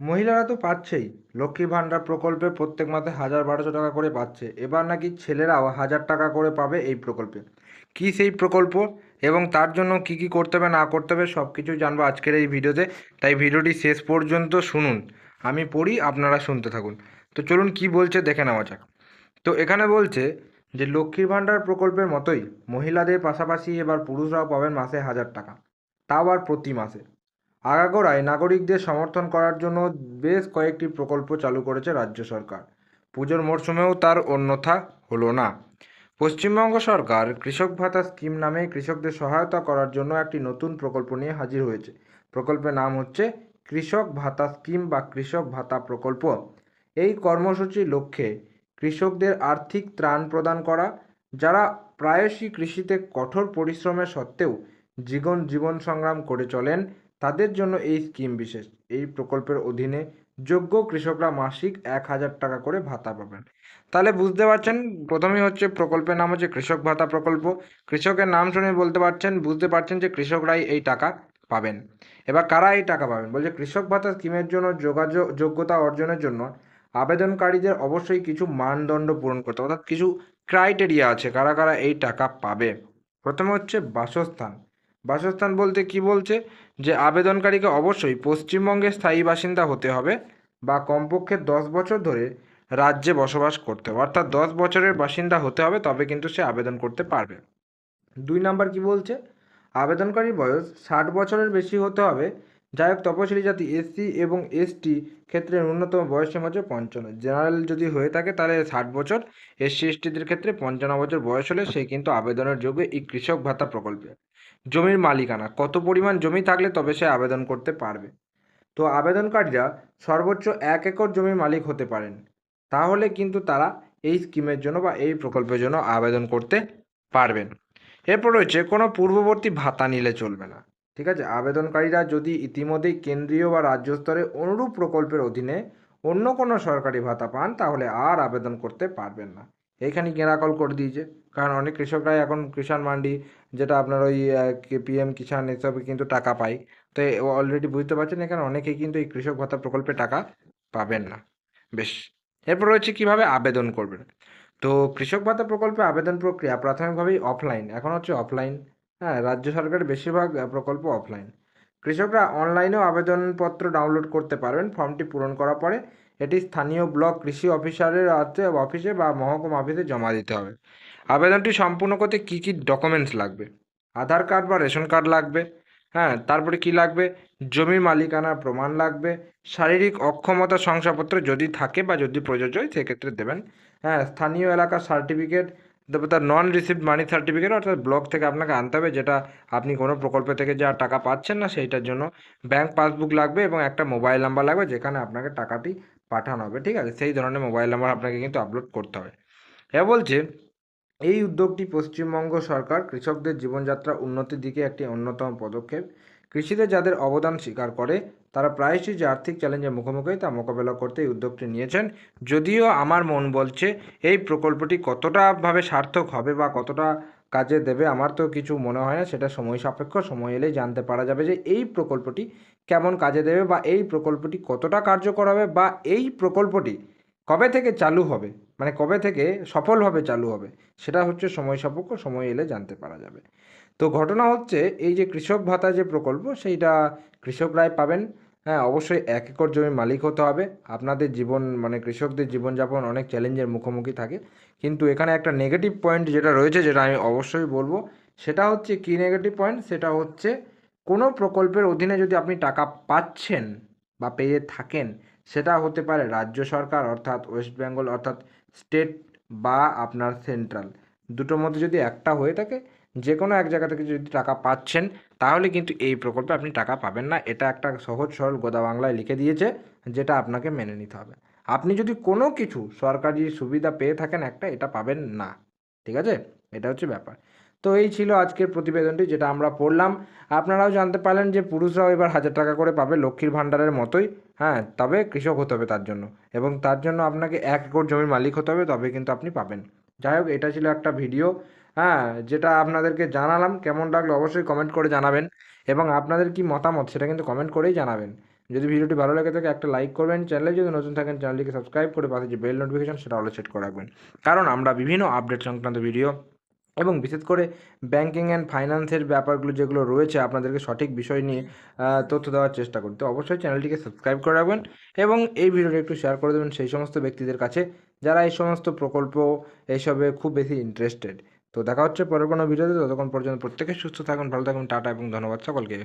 মহিলারা তো পাচ্ছেই। লক্ষ্মী ভাণ্ডার প্রকল্পে প্রত্যেক মাসে হাজার বারোশো টাকা করে পাচ্ছে। এবার নাকি ছেলেরাও হাজার টাকা করে পাবে এই প্রকল্পে। কী সেই প্রকল্প এবং তার জন্য কি কি করতে হবে, না করতে হবে সব কিছু জানব আজকের এই ভিডিওতে। তাই ভিডিওটি শেষ পর্যন্ত শুনুন। আমি পড়ি, আপনারা শুনতে থাকুন। তো চলুন কি বলছে দেখে নেওয়া যাক। তো এখানে বলছে যে লক্ষ্মীর ভাণ্ডার প্রকল্পের মতোই মহিলাদের পাশাপাশি এবার পুরুষরাও পাবেন মাসে হাজার টাকা। তাও আর প্রতি মাসে। আগাগোড়ায় নাগরিকদের সমর্থন করার জন্য বেশ কয়েকটি প্রকল্প চালু করেছে রাজ্য সরকার। পুজোর মরশুমেও তার অন্যথা হলো না। পশ্চিমবঙ্গ সরকার কৃষক ভাতা স্কিম নামে কৃষকদের সহায়তা করার জন্য একটি নতুন প্রকল্প নিয়ে হাজির হয়েছে। প্রকল্পের নাম হচ্ছে কৃষক ভাতা স্কিম বা কৃষক ভাতা প্রকল্প। এই কর্মসূচির লক্ষ্যে কৃষকদের আর্থিক ত্রাণ প্রদান করা, যারা প্রায়শই কৃষিতে কঠোর পরিশ্রমের সত্ত্বেও জীবন জীবন সংগ্রাম করে চলেন তাদের জন্য এই স্কিম বিশেষ। এই প্রকল্পের অধীনে যোগ্য কৃষকরা মাসিক এক হাজার টাকা করে ভাতা পাবেন। তাহলে বুঝতে পারছেন? প্রথমেই হচ্ছে প্রকল্পের নাম হচ্ছে কৃষক ভাতা প্রকল্প। কৃষকের নাম শুনে বলতে পারছেন, বুঝতে পারছেন যে কৃষকরাই এই টাকা পাবেন। এবার কারা এই টাকা পাবেন? বলছে কৃষক ভাতা স্কিমের জন্য যোগাযোগ, যোগ্যতা অর্জনের জন্য আবেদনকারীদের অবশ্যই কিছু মানদণ্ড পূরণ করতে অর্থাৎ কিছু ক্রাইটেরিয়া আছে কারা কারা এই টাকা পাবে। প্রথমে হচ্ছে বাসস্থান। বাসস্থান বলতে কি বলছে? যে আবেদনকারীকে অবশ্যই পশ্চিমবঙ্গের স্থায়ী বাসিন্দা হতে হবে বা কমপক্ষে দশ বছর ধরে রাজ্যে বসবাস করতে হবে। অর্থাৎ দশ বছরের বাসিন্দা হতে হবে, তবে কিন্তু সে আবেদন করতে পারবে। দুই নাম্বার কি বলছে? আবেদনকারীর বয়স ষাট বছরের বেশি হতে হবে যাই হোক, তপশিলি জাতি এসসি এবং এসটি ক্ষেত্রে ন্যূনতম বয়স সীমা হচ্ছে পঞ্চান্ন। জেনারেল যদি হয়ে থাকে, তাহলে ষাট বছর। এসসি এসটিদের ক্ষেত্রে পঞ্চান্ন বছর বয়স হলে সে কিন্তু আবেদনের যোগ্য এই কৃষক ভাতা প্রকল্পে। জমির মালিকানা, কত পরিমাণ জমি থাকলে তবে সে আবেদন করতে পারবে? তো আবেদনকারীরা সর্বোচ্চ এক একর জমির মালিক হতে পারেন। তাহলে কিন্তু তারা এই স্কিমের জন্য বা এই প্রকল্পের জন্য আবেদন করতে পারবেন। এরপর রয়েছে, কোনো পূর্ববর্তী ভাতা নিলে চলবে না। ঠিক আছে? আবেদনকারীরা যদি ইতিমধ্যেই কেন্দ্রীয় বা রাজ্য স্তরে অনুরূপ প্রকল্পের অধীনে অন্য কোনো সরকারি ভাতা পান, তাহলে আর আবেদন করতে পারবেন না। এইখানে গেরাকল করে দিয়েছে। কারণ অনেক কৃষকরাই এখন কিষাণ মান্ডি, যেটা আপনার ওই পিএম কিষাণ এসবে কিন্তু টাকা পায়। তো অলরেডি বুঝতে পারছেন এখানে অনেকেই কিন্তু এই কৃষক ভাতা প্রকল্পে টাকা পাবেন না। বেশ, এরপর রয়েছে কীভাবে আবেদন করবেন? তো কৃষক ভাতা প্রকল্পে আবেদন প্রক্রিয়া প্রাথমিকভাবেই অফলাইন এখন হচ্ছে অফলাইন হ্যাঁ রাজ্য সরকারের বেশিরভাগ প্রকল্প অফলাইন কৃষকরা অনলাইনেও আবেদনপত্র ডাউনলোড করতে পারবেন ফর্মটি পূরণ করার পরে এটি স্থানীয় ব্লক কৃষি অফিসারের অফিসে বা মহকুমা অফিসে জমা দিতে হবে। আবেদনটি সম্পূর্ণ করতে কী কী ডকুমেন্টস লাগবে? আধার কার্ড বা রেশন কার্ড লাগবে হ্যাঁ তারপরে কি লাগবে? জমির মালিকানার প্রমাণ লাগবে, শারীরিক অক্ষমতা শংসাপত্র যদি থাকে বা যদি প্রযোজ্য হয়, সেক্ষেত্রে দেবেন। হ্যাঁ স্থানীয় এলাকার সার্টিফিকেট তারপর তার নন রিসিভড মানি সার্টিফিকেট অর্থাৎ ব্লক থেকে আপনাকে আনতে হবে, যেটা আপনি কোনো প্রকল্প থেকে যা টাকা পাচ্ছেন না, সেইটার জন্য ব্যাংক পাসবুক লাগবে এবং একটা মোবাইল নাম্বার লাগবে, যেখানে আপনাকে টাকাটি পাঠানো হবে, ঠিক আছে? সেই ধরনের মোবাইল নাম্বার আপনাকে কিন্তু আপলোড করতে হবে। এ বলছে, এই উদ্যোগটি পশ্চিমবঙ্গ সরকার কৃষকদের জীবনযাত্রা উন্নতির দিকে একটি অন্যতম পদক্ষেপ। কৃষিতে যাদের অবদান স্বীকার করে, তারা প্রায়শই যে আর্থিক চ্যালেঞ্জের মুখোমুখি তা মোকাবেলা করতে এই উদ্যোগটি নিয়েছেন। যদিও আমার মন বলছে, এই প্রকল্পটি কতটাভাবে সার্থক হবে বা কতটা কাজে দেবে, আমার তো কিছু মনে হয় না, সেটা সময় সাপেক্ষ, সময় এলেই জানতে পারা যাবে যে এই প্রকল্পটি কেমন কাজে দেবে বা এই প্রকল্পটি কতটা কার্যকর হবে বা এই প্রকল্পটি কবে থেকে চালু হবে মানে কবে থেকে সফলভাবে চালু হবে, সেটা হচ্ছে সময় সাপেক্ষ, সময় এলে জানতে পারা যাবে। তো ঘটনা হচ্ছে এই যে কৃষক ভাতা যে প্রকল্প, সেইটা কৃষকরাই পাবেন। হ্যাঁ অবশ্যই এক একর জমির মালিক হতে হবে। আপনাদের জীবন মানে কৃষকদের জীবনযাপন অনেক চ্যালেঞ্জের মুখোমুখি থাকে। কিন্তু এখানে একটা নেগেটিভ পয়েন্ট যেটা রয়েছে, যেটা আমি অবশ্যই বলব, সেটা হচ্ছে কি নেগেটিভ পয়েন্ট সেটা হচ্ছে কোনো প্রকল্পের অধীনে যদি আপনি টাকা পাচ্ছেন বা পেয়ে থাকেন, সেটা হতে পারে রাজ্য সরকার, অর্থাৎ ওয়েস্ট বেঙ্গল, অর্থাৎ স্টেট বা আপনার সেন্ট্রাল। দুটোর মধ্যে যদি একটা হয়ে থাকে যে কোনো এক জায়গা থেকে যদি টাকা পাচ্ছেন, তাহলে কিন্তু এই প্রকল্পে আপনি টাকা পাবেন না। এটা একটা সহজ সরল গোদা বাংলায় লিখে দিয়েছে, যেটা আপনাকে মেনে নিতে হবে। আপনি যদি কোনো কিছু সরকারি সুবিধা পেয়ে থাকেন, একটা এটা পাবেন না। ঠিক আছে? এটা হচ্ছে ব্যাপার। তো এই ছিল আজকের প্রতিবেদনটি, যেটা আমরা পড়লাম। আপনারাও জানতে পারলেন যে পুরুষরাও এবার হাজার টাকা করে পাবে লক্ষ্মীর ভাণ্ডারের মতোই হ্যাঁ তবে কৃষক হতে হবে তার জন্য। এবং তার জন্য আপনাকে এক একর জমির মালিক হতে হবে, তবে কিন্তু আপনি পাবেন। যাই হোক, এটা ছিল একটা ভিডিও। হ্যাঁ যেটা আপনাদেরকে জানালাম, কেমন লাগল অবশ্যই কমেন্ট করে জানাবেন এবং আপনাদের কি মতামত সেটা কিন্তু কমেন্ট করেই জানাবেন। যদি ভিডিওটি ভালো লাগে থাকে, একটা লাইক করবেন। চ্যানেলে যদি নতুন থাকেন চ্যানেলটিকে সাবস্ক্রাইব করে পাশে যে বেল নোটিফিকেশন সেটা অলে সেট করে রাখবেন। কারণ আমরা বিভিন্ন আপডেট সংক্রান্ত ভিডিও এবং বিশেষ করে ব্যাংকিং অ্যান্ড ফাইন্যান্সের ব্যাপারগুলো যেগুলো রয়েছে, আপনাদেরকে সঠিক বিষয় নিয়ে তথ্য দেওয়ার চেষ্টা করি তো অবশ্যই চ্যানেলটিকে সাবস্ক্রাইব করে রাখবেন এবং এই ভিডিওটি একটু শেয়ার করে দেবেন সেই সমস্ত ব্যক্তিদের কাছে, যারা এই সমস্ত প্রকল্প, এইসবে খুব বেশি ইন্টারেস্টেড তো দেখা হচ্ছে পরের কোনো ভিডিওতে। ততক্ষণ পর্যন্ত প্রত্যেকে সুস্থ থাকুন, ভালো থাকুন, টাটা এবং ধন্যবাদ সকলকে।